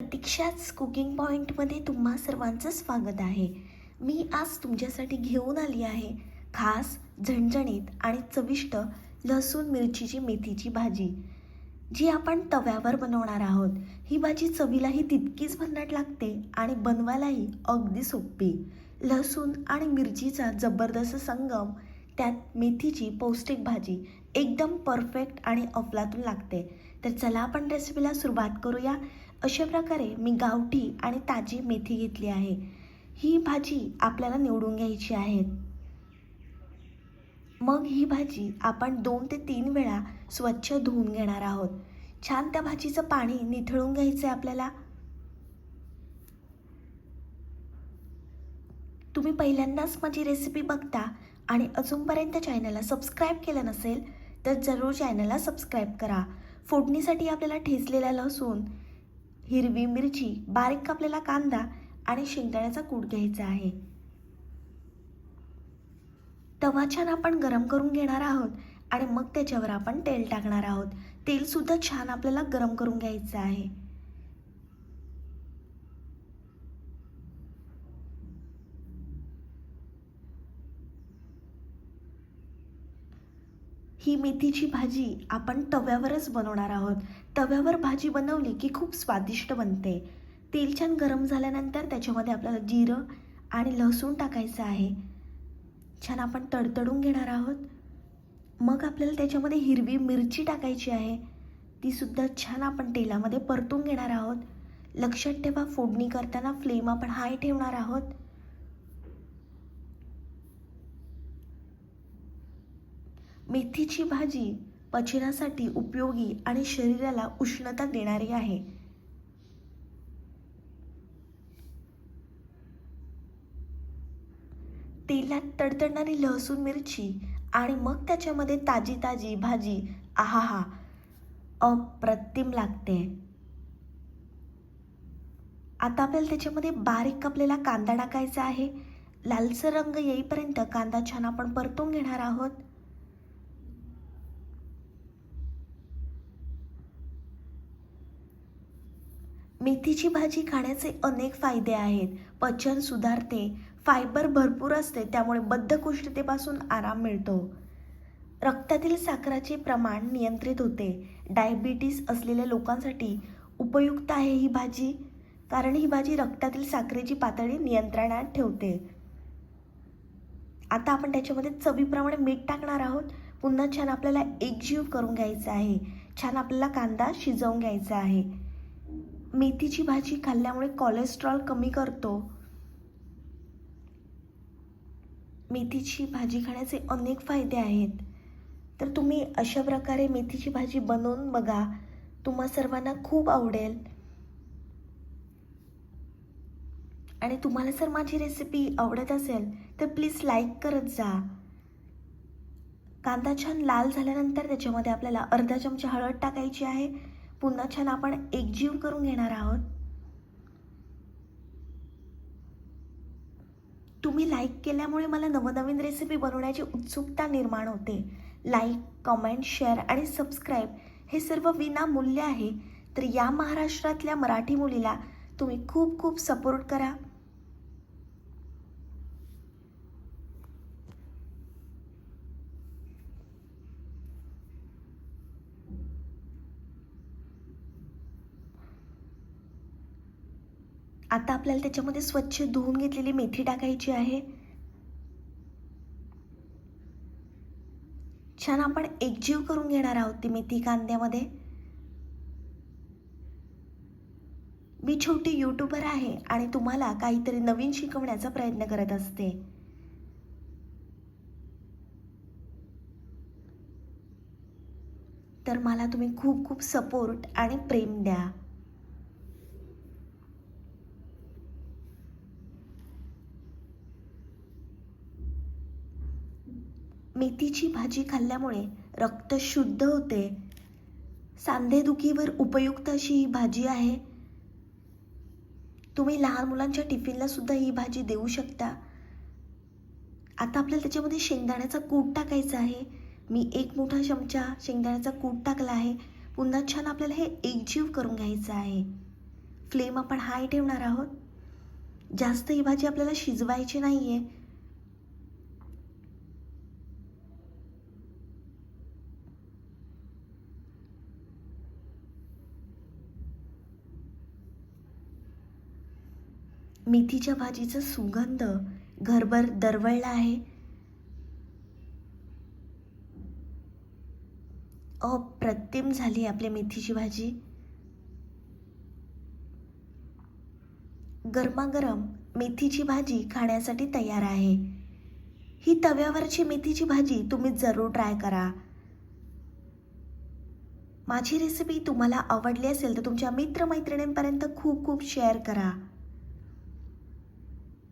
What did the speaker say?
प्रतीक्षाच cooking पॉईंटमध्ये तुम्हा सर्वांचं स्वागत आहे. मी आज तुमच्यासाठी घेऊन आली आहे खास झणझणीत आणि चविष्ट लसूण मिरचीची मेथीची भाजी. जी आपण तव्यावर बनवणार आहोत. ही भाजी चवीलाही तितकीच भन्नाट लागते आणि बनवायलाही अगदी सोपी. लसूण आणि मिरचीचा जबरदस्त संगम त्यात मेथीची पौष्टिक भाजी एकदम परफेक्ट आणि अफलातून लागते. तर चला आपण रेसिपीला सुरुवात करूया. अशा प्रकारे मी गावठी आणि ताजी मेथी घेतली आहे. ही भाजी आपल्याला निवडून घ्यायची आहे. मग ही भाजी आपण दोन ते तीन वेळा स्वच्छ धुवून घेणार आहोत. छान त्या भाजीचं पाणी निथळून घ्यायचं आहे आपल्याला. तुम्ही पहिल्यांदाच माझी रेसिपी बघता आणि अजूनपर्यंत चॅनलला सबस्क्राईब केलं नसेल तर जरूर चॅनलला सबस्क्राईब करा. फोडणीसाठी आपल्याला ठेचलेला लसूण हिरवी मिरची बारीक कापलेला कांदा आणि शेंगदाण्याचा कूट घ्यायचा आहे. तवा छान आपण गरम करून घेणार आहोत आणि मग त्याच्यावर आपण तेल टाकणार आहोत. तेल सुद्धा छान आपल्याला गरम करून घ्यायचं आहे. ही मेथीची भाजी आपण तव्यावरच बनवणार आहोत. तव्यावर भाजी बनवली की खूप स्वादिष्ट बनते. तेल छान गरम झाल्यानंतर त्याच्यामध्ये आपल्याला जिरं आणि लसूण टाकायचं आहे. छान आपण तडतडून घेणार आहोत. मग आपल्याला त्याच्यामध्ये हिरवी मिरची टाकायची आहे. तीसुद्धा छान आपण तेलामध्ये परतून घेणार आहोत. लक्षात ठेवा फोडणी करताना फ्लेम आपण हाय ठेवणार आहोत. मेथीची भाजी पचनासाठी उपयोगी आणि शरीराला उष्णता देणारी आहे. तेलात तडतडणारी लहसून मिरची आणि मग त्याच्यामध्ये ताजी ताजी भाजी. आहा हा अप्रतिम लागते. आता आपल्याला त्याच्यामध्ये बारीक कापलेला कांदा टाकायचा आहे. लालसर रंग येईपर्यंत कांदा छान आपण परतून घेणार आहोत. मेथीची भाजी खाण्याचे अनेक फायदे आहेत. पचन सुधारते फायबर भरपूर असते त्यामुळे बद्धकोष्ठतेपासून आराम मिळतो. रक्तातील साखराचे प्रमाण नियंत्रित होते. डायबिटीस असलेल्या लोकांसाठी उपयुक्त आहे ही भाजी कारण ही भाजी रक्तातील साखरेची पातळी नियंत्रणात ठेवते. आता आपण त्याच्यामध्ये चवीप्रमाणे मीठ टाकणार आहोत. पुन्हा छान आपल्याला एकजीव करून घ्यायचं आहे. छान आपल्याला कांदा शिजवून घ्यायचा आहे. मेथीची भाजी खाल्ल्यामुळे कोलेस्ट्रॉल कमी करतो. मेथीची भाजी खाण्याचे अनेक फायदे आहेत. तर तुम्ही अशा प्रकारे मेथीची भाजी बनवून बघा. तुम्हा सर्वांना खूप आवडेल. आणि तुम्हाला जर माझी रेसिपी आवडत असेल तर प्लीज लाईक करत जा. कांदा छान लाल झाल्यानंतर त्याच्यामध्ये आपल्याला अर्धा चमचा हळद टाकायची आहे. पुन्हा छान आपण एकजीव करून घेणार आहोत. तुम्ही लाईक केल्यामुळे मला नवनवीन रेसिपी बनवण्याची उत्सुकता निर्माण होते. लाईक कमेंट शेअर आणि सबस्क्राईब हे सर्व विनामूल्य आहे. तर या महाराष्ट्रातल्या मराठी मुलीला तुम्ही खूप खूप सपोर्ट करा. आता आपल्याला त्याच्यामध्ये स्वच्छ धुवून घेतलेली मेथी टाकायची आहे. छान आपण एकजीव करून घेणार आहोत ती मेथी कांद्यामध्ये. मी छोटी यूट्यूबर आहे आणि तुम्हाला काहीतरी नवीन शिकवण्याचा प्रयत्न करत असते. तर मला तुम्ही खूप खूप सपोर्ट आणि प्रेम द्या. मेथीची भाजी खाल्ल्यामुळे रक्त शुद्ध होते. सांधेदुखीवर उपयुक्त अशी ही भाजी आहे. तुम्ही लहान मुलांच्या टिफिनला सुद्धा ही भाजी देऊ शकता. आता आपल्याला त्याच्यामध्ये शेंगदाण्याचा कूट टाकायचा आहे. मी एक मोठा चमचा शेंगदाण्याचा कूट टाकला आहे. पुन्हा छान आपल्याला हे एकजीव करून घ्यायचं आहे. फ्लेम आपण हाय ठेवणार आहोत. जास्त ही भाजी आपल्याला शिजवायची नाही आहे मेथीच्या भाजीचा सुगंध घरभर दरवळला आहे. अप्रतिम झाली आपली मेथीची भाजी. गरमागरम मेथीची भाजी खाण्यासाठी तयार आहे. ही तव्यावरची मेथीची भाजी तुम्ही जरूर ट्राय करा. माझी रेसिपी तुम्हाला आवडली असेल तर तुमच्या मित्रमैत्रिणींपर्यंत खूप खूप शेअर करा.